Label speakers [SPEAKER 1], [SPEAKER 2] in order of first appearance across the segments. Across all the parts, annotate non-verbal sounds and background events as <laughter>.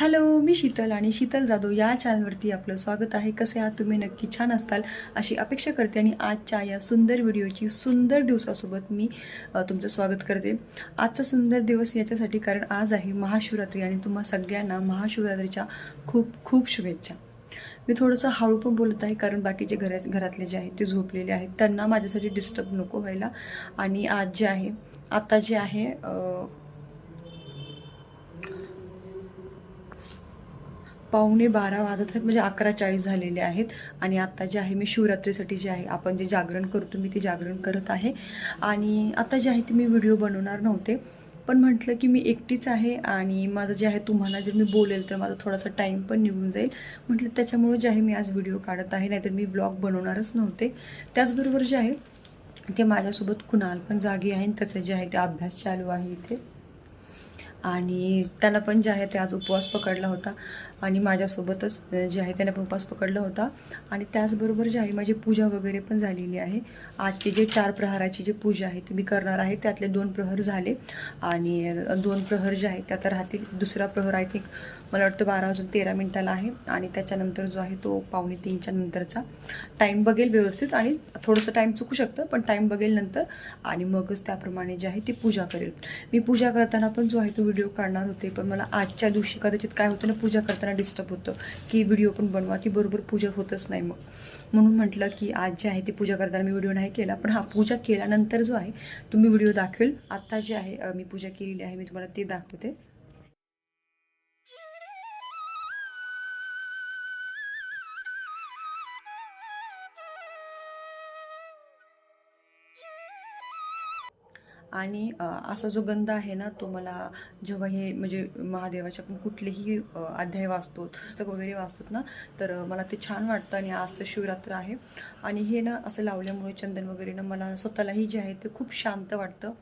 [SPEAKER 1] Hello मी शीतल आणि शीतल जाधव या चॅनलवरती आपलं स्वागत आहे. कसे आहात? तुम्ही नक्की छान असताल अशी अपेक्षा करते आणि आजच्या या सुंदर व्हिडिओची सुंदर दिवसासोबत मी तुमचं स्वागत करते. आजचा सुंदर दिवस याच्यासाठी कारण आज आहे महाशिवरात्री आणि तुम्हा सगळ्यांना महाशिवरात्रीच्या खूप खूप शुभेच्छा. मी थोडंसं हळू पण बोलत आहे कारण बाकीचे घरा घरातले जे आहेत ते झोपलेले आहेत. त्यांना माझ्यासाठी डिस्टर्ब नको व्हायला. आणि आज जे आहे आता जे आहे पावणे बारा वाजत आहेत म्हणजे अकरा चाळीस झालेले आहेत. आणि आत्ता जे आहे मी शिवरात्रीसाठी जे आहे आपण जे जागरण करतो मी ते जागरण करत आहे. आणि आता जे आहे ते मी व्हिडिओ बनवणार नव्हते पण म्हटलं की मी एकटीच आहे आणि माझं जे आहे तुम्हाला जर मी बोलेल तर माझा थोडासा टाईम पण निघून जाईल. म्हटलं त्याच्यामुळे जे आहे मी आज व्हिडिओ काढत आहे नाहीतर मी ब्लॉग बनवणारच नव्हते. त्याचबरोबर जे आहे ते माझ्यासोबत कुणाल पण जागी आहे आणि त्याचं जे आहे ते अभ्यास चालू आहे इथे. आणि त्यांना पण जे आहे ते आज उपवास पकडला होता. आणि माझ्यासोबतच जे आहे त्याने पण उपास पकडला होता. आणि त्याचबरोबर जे आहे माझी पूजा वगैरे पण झालेली आहे. आजची जे चार प्रहाराची जी पूजा आहे ती मी करणार आहे त्यातले दोन प्रहर झाले. आणि दोन प्रहर जे आहे त्यात राहतील दुसरा प्रहर आय थिंक मला वाटतं बारा वाजून तेरा मिनिटाला आहे. आणि त्याच्यानंतर जो आहे तो पावणे तीनच्या नंतरचा. टाईम बघेल व्यवस्थित आणि थोडंसं टाईम चुकू शकतं पण टाईम बघेल नंतर. आणि मगच त्याप्रमाणे जे आहे ती पूजा करेल. मी पूजा करताना पण जो आहे तो व्हिडिओ काढणार होते. पण मला आजच्या दिवशी कदाचित काय होतं ना पूजा करताना डिस्टर्ब होतं की व्हिडिओ पण बनवा ती बरोबर पूजा होतच नाही मग. म्हणून म्हटलं की आज जे आहे ती पूजा करताना मी व्हिडिओ नाही केला पण हा पूजा केल्यानंतर जो आहे तुम्ही व्हिडिओ दाखवेल. आता जे आहे मी पूजा केलेली आहे मी तुम्हाला ते दाखवते. आणि असा जो गंध आहे ना तो मला जेव्हा हे म्हणजे महादेवाच्या आपण कुठलेही अध्याय वाचतो पुस्तक वगैरे वाचतो ना तर मला ते छान वाटतं आणि आज तर शिवरात्र आहे. आणि हे ना असं लावल्यामुळे चंदन वगैरे ना मला स्वतःलाही जे आहे ते खूप शांत वाटतं.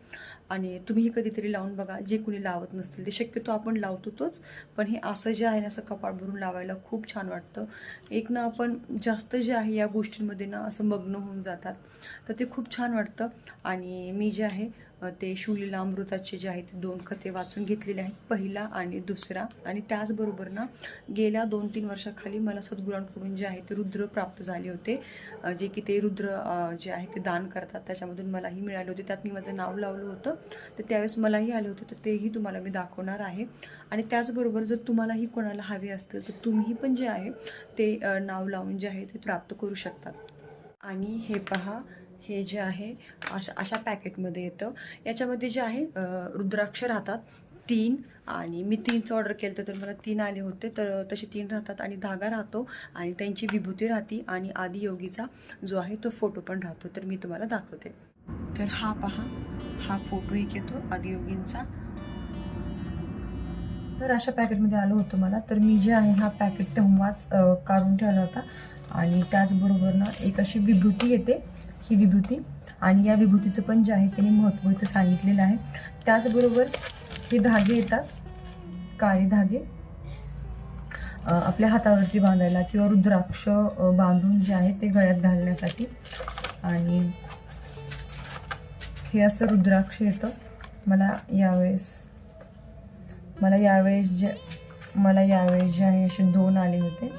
[SPEAKER 1] आणि तुम्हीही कधीतरी लावून बघा. जे कुणी लावत नसतील ते शक्यतो आपण लावतो तोच. पण हे असं जे आहे ना असं कपाट भरून लावायला खूप छान वाटतं. एक ना आपण जास्त जे आहे या गोष्टींमध्ये ना असं मग्न होऊन जातात. तर ते खूप छान वाटतं. आणि मी जे आहे ते शिवलीला अमृताचे जे आहे ते दोन खते वाचून घेतलेले आहेत. पहिला आणि दुसरा. आणि त्याचबरोबर ना गेल्या दोन तीन वर्षाखाली मला सद्गुरांकडून जे आहे ते रुद्र प्राप्त झाले होते. जे की ते रुद्र जे आहे ते दान करतात. त्याच्यामधून मलाही मिळाले होते. त्यात मी माझं नाव लावलं होतं. तर त्यावेळेस मलाही आले होते तर तेही तुम्हाला मी दाखवणार आहे. आणि त्याचबरोबर जर तुम्हालाही कोणाला हवे असतील तर तुम्ही पण जे आहे ते नाव लावून जे आहे ते प्राप्त करू शकतात. आणि हे पहा हे जे आहे अशा अशा पॅकेटमध्ये येतं. याच्यामध्ये जे आहे रुद्राक्ष राहतात तीन. आणि मी तीनचं ऑर्डर केलं होतं, तर मला तीन आले होते तर तसे तीन राहतात. आणि धागा राहतो आणि त्यांची विभूती राहते. आणि आदियोगीचा जो आहे तो फोटो पण राहतो तर मी तुम्हाला दाखवते. तर हा पहा हा फोटो एक येतो आदियोगींचा. तर अशा पॅकेटमध्ये आलं होतं मला. तर मी जे आहे हा पॅकेट तेव्हाच काढून ठेवला होता. आणि त्याचबरोबर ना एक अशी विभूती येते. ही विभूती. आणि या विभूतीचं पण जे आहे त्यांनी महत्त्व इथं सांगितलेलं आहे. त्याचबरोबर हे धागे येतात. काळे धागे. आपल्या हातावरती बांधायला किंवा रुद्राक्ष बांधून जे आहे ते गळ्यात घालण्यासाठी. आणि हे असं रुद्राक्ष येतं. मला यावेळेस मला यावेळेस जे मला यावेळेस जे आहे असे दोन आले होते.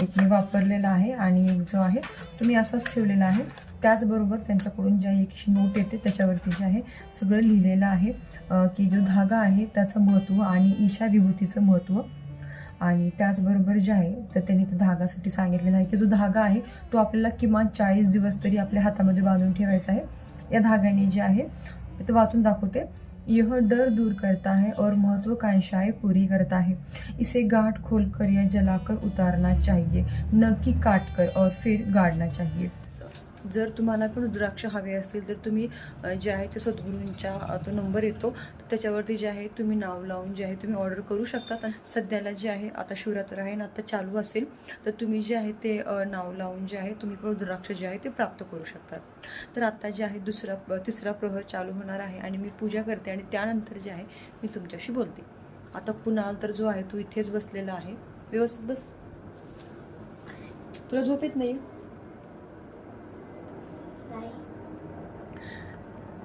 [SPEAKER 1] एक मी वापरलेला आहे आणि एक जो आहे तो मी असाच ठेवलेला आहे. त्याचबरोबर त्यांच्याकडून ज्या एक अशी नोट येते त्याच्यावरती जे आहे सगळं लिहिलेलं आहे. की जो धागा आहे त्याचं महत्त्व आणि ईशा विभूतीचं महत्त्व. आणि त्याचबरोबर जे आहे तर त्यांनी त्या धागासाठी सांगितलेलं आहे की जो धागा आहे तो आपल्याला किमान चाळीस दिवस तरी आपल्या हातामध्ये बांधून ठेवायचा आहे. या धाग्याने जे आहे ते वाचून दाखवते. यह डर दूर करता है और महत्वाकांक्षाएं पूरी करता है. इसे गांठ खोलकर या जलाकर उतारना चाहिए न कि काटकर और फिर गाड़ना चाहिए। जर तुम्हाला पण रुद्राक्ष हवे असतील तर तुम्ही जे आहे ते सद्गुरूंच्या तो नंबर येतो. तर त्याच्यावरती जे आहे तुम्ही नाव लावून जे आहे तुम्ही ऑर्डर करू शकतात सध्याला जे आहे आता शिवरात्र आहे ना आता चालू असेल तर तुम्ही जे आहे ते नाव लावून जे आहे तुम्ही पण रुद्राक्ष जे आहे ते प्राप्त करू शकतात. तर आता जे आहे दुसरा तिसरा प्रहर चालू होणार आहे आणि मी पूजा करते आणि त्यानंतर जे आहे मी तुमच्याशी बोलते. आता कुणाल तर जो आहे तू इथेच बसलेला आहे. व्यवस्थित बस. तुला झोप येत नाही?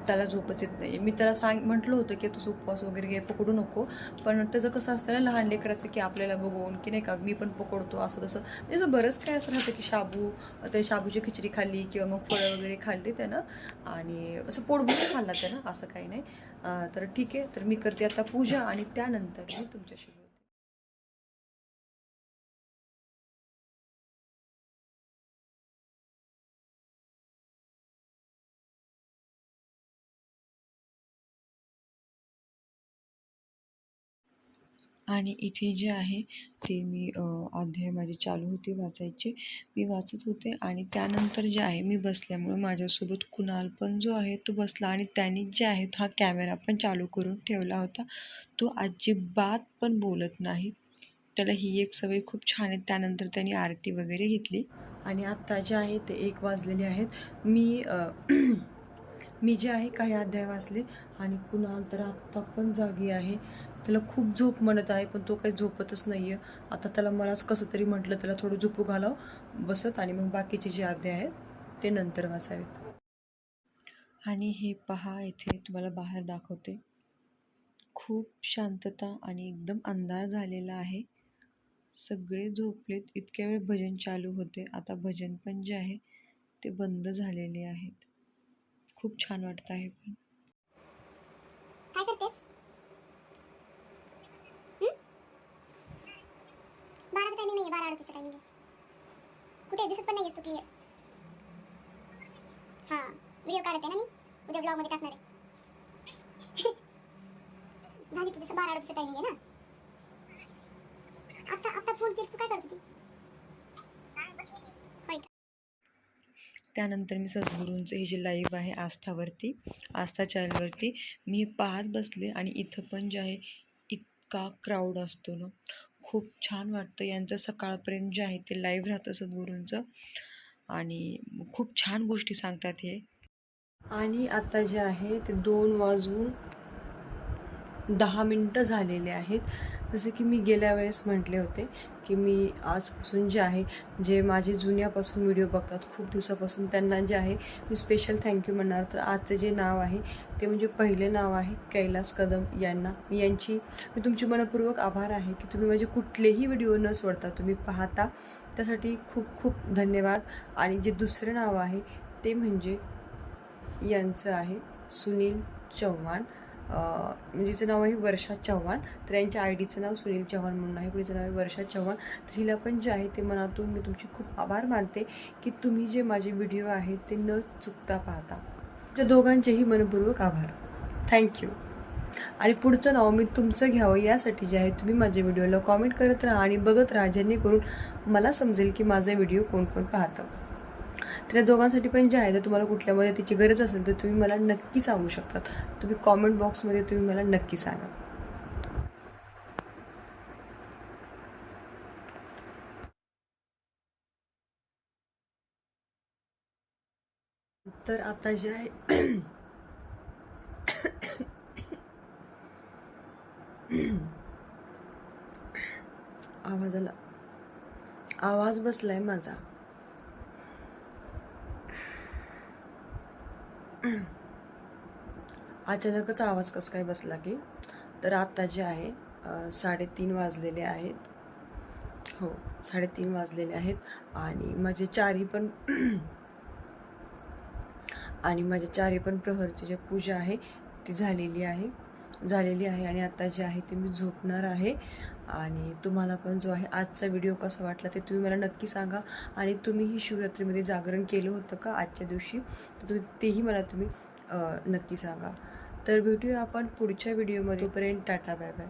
[SPEAKER 1] त्याला झोपच येत नाही मी त्याला सांग म्हटलं होतं की तू उपवास वगैरे घे पकडू नको. पण त्याचं कसं असतं ना लहान लेकराचं की आपल्याला बघून की नाही का मी पण पकडतो असं तसं. म्हणजे असं बरंच काय असं राहतं की शाबू ते शाबूची खिचडी खाल्ली किंवा मग फळं वगैरे खाल्ली त्यानं. आणि असं पोटभरून खाल्ला त्यानं असं काही नाही. तर ठीक आहे तर मी करते आता पूजा आणि त्यानंतर मी तुमच्याशी आणि इथे जे आहे ते मी अध्याय माझे चालू होते वाचायचे. मी वाचत होते आणि त्यानंतर जे आहे मी बसल्यामुळे माझ्यासोबत कुणाल पण जो आहे तो बसला आणि त्याने जे आहे हा कॅमेरा पण चालू करून ठेवला होता. तो अजिबात पण बोलत नाही. त्याला ही एक सवय खूप छान आहे. त्यानंतर त्याने आरती वगैरे घेतली. आणि आत्ता जे आहे ते एक वाजलेले आहेत. मी <clears throat> मी जे आहे काही अध्याय वाचले आणि कुणाल तर आत्ता पण जागी आहे. त्याला खूप झोप म्हणत आहे पण तो काही झोपतच नाही आहे आता त्याला मलाच कसं तरी म्हटलं त्याला थोडं झोपू घालाव बसत आणि मग बाकीचे जे अध्याय आहेत ते नंतर वाचावेत. आणि हे पहा इथे तुम्हाला बाहेर दाखवते. खूप शांतता आणि एकदम अंधार झालेला आहे. सगळे झोपलेत इतक्या वेळ भजन चालू होते. आता भजन पण जे आहे ते बंद झालेले आहेत. खूप छान वाटतं आहे पण
[SPEAKER 2] काय करतेस हं? बाराचा टायमिंग नाही बारा अडतीसचा टायमिंग आहे कुठे दिसत पण नाहीयेस तू क्लिअर हा व्हिडिओ काढते ना मी. उद्या ब्लॉगमध्ये टाकणार आहे. <laughs> झाली तुझं बारा अडतीसचा टायमिंग आहे ना? आता आता फोन केली तू काय करत होती?
[SPEAKER 1] त्यानंतर मी सद्गुरूंचं हे जे लाईव्ह आहे आस्थावरती आस्था चॅनलवरती मी पाहत बसले आणि इथं पण जे आहे इतका क्राऊड असतो ना. खूप छान वाटतं यांचं सकाळपर्यंत जे आहे ते लाईव्ह राहतं सद्गुरूंचं. आणि खूप छान गोष्टी सांगतात हे. आणि आता जे आहे ते दोन वाजून दहा मिनटं झालेले आहेत. जसे की मी गेल्या वेळेस म्हटले होते की मी आजपासून जे आहे जे माझे जुन्यापासून व्हिडिओ बघतात खूप दिवसापासून त्यांना जे आहे मी स्पेशल थँक्यू म्हणणार. तर आजचं जे नाव आहे ते म्हणजे पहिले नाव आहे कैलास कदम यांना. मी यांची मी तुमची मनपूर्वक आभार आहे की तुम्ही माझे कुठलेही व्हिडिओ न सोडता तुम्ही पाहता. त्यासाठी खूप खूप धन्यवाद. आणि जे दुसरं नाव आहे ते म्हणजे यांचं आहे सुनील चव्हाण. जिचं म्हणजे नाव आहे वर्षा चव्हाण तर यांच्या आय डीचं नाव सुनील चव्हाण म्हणून आहे. पण नाव आहे वर्षा चव्हाण. तर हिला पण जे आहे ते मनातून मी तुमची खूप आभार मानते की तुम्ही जे माझे व्हिडिओ आहेत ते न चुकता पाहता. त्या दोघांचेही मनपूर्वक आभार. थँक्यू आणि पुढचं नाव मी तुमचं घ्यावं यासाठी जे आहे तुम्ही माझ्या व्हिडिओला कॉमेंट करत राहा आणि बघत राहा जेणेकरून मला समजेल की माझा व्हिडिओ कोण कोण पाहतं. तर या दोघांसाठी पण जे आहे तर तुम्हाला कुठल्यामध्ये तिची गरज असेल तर तुम्ही मला नक्की सांगू शकतात. तुम्ही कॉमेंट बॉक्समध्ये तुम्ही मला नक्की सांगा. तर आता जे आहे आवाजाला आवाज बसलाय माझा. अचानकच आवाज कसं काय बसला की तर आत्ता जे आहे साडेतीन वाजलेले आहेत. हो साडेतीन वाजलेले आहेत. आणि माझे चारी पण <clears throat> आणि माझ्या चारी पण प्रहरची जी पूजा आहे ती झालेली आहे. झालेली आहे आणि आता जे आहे ते मी झोपणार आहे. आणि तुम्हाला पण जो आहे आजचा व्हिडिओ कसा वाटला ते तुम्ही मला नक्की सांगा. आणि तुम्हीही शिवरात्रीमध्ये जागरण केलं होतं का आजच्या दिवशी? तर तुम्ही तेही मला तुम्ही नक्की सांगा. तर भेटूया आपण पुढच्या व्हिडिओमध्ये तोपर्यंत टाटा बाय बाय.